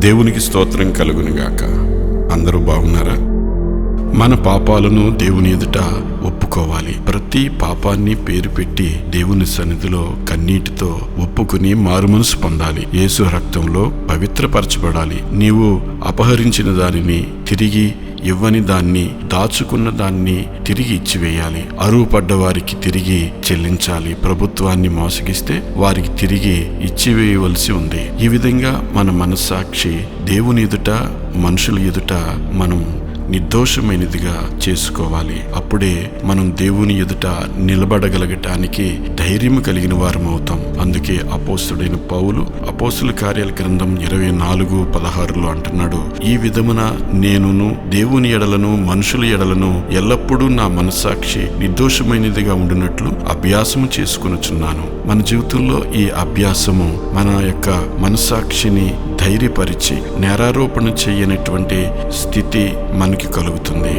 దేవునికి స్తోత్రం కలుగునుగాక. అందరూ బాగున్నారా? మన పాపాలను దేవుని ఎదుట ఒప్పుకోవాలి. ప్రతి పాపాన్ని పేరు పెట్టి దేవుని సన్నిధిలో కన్నీటితో ఒప్పుకుని మారుమనసు పొందాలి. యేసు రక్తంలో పవిత్రపరచబడాలి. నీవు అపహరించిన దానిని తిరిగి ఇవ్వని దాన్ని దాచుకున్న దాన్ని తిరిగి ఇచ్చివేయాలి. అరువుపడ్డ వారికి తిరిగి చెల్లించాలి. ప్రభుత్వాన్ని మోసగిస్తే వారికి తిరిగి ఇచ్చివేయవలసి ఉంది. ఈ విధంగా మన మనస్సాక్షి దేవుని ఎదుట మనుషుల ఎదుట మనం నిర్దోషమైనదిగా చేసుకోవాలి. అప్పుడే మనం దేవుని ఎదుట నిలబడగలగటానికి ధైర్యం కలిగిన వారం అవుతాం అందుకే అపోస్తుడైన పౌలు అపోస్తుల కార్యాల గ్రంథం ఇరవై నాలుగు పదహారులో అంటున్నాడు ఈ విధమున నేనును దేవుని ఎడలను మనుషుల ఎడలను ఎల్లప్పుడూ నా మనస్సాక్షి నిర్దోషమైనదిగా ఉండినట్లు అభ్యాసము చేసుకునుచున్నాను. మన జీవితంలో ఈ అభ్యాసము మన యొక్క మనస్సాక్షిని ధైర్యపరిచి నేరారోపణ చేయనటువంటి స్థితి మనకి కలుగుతుంది.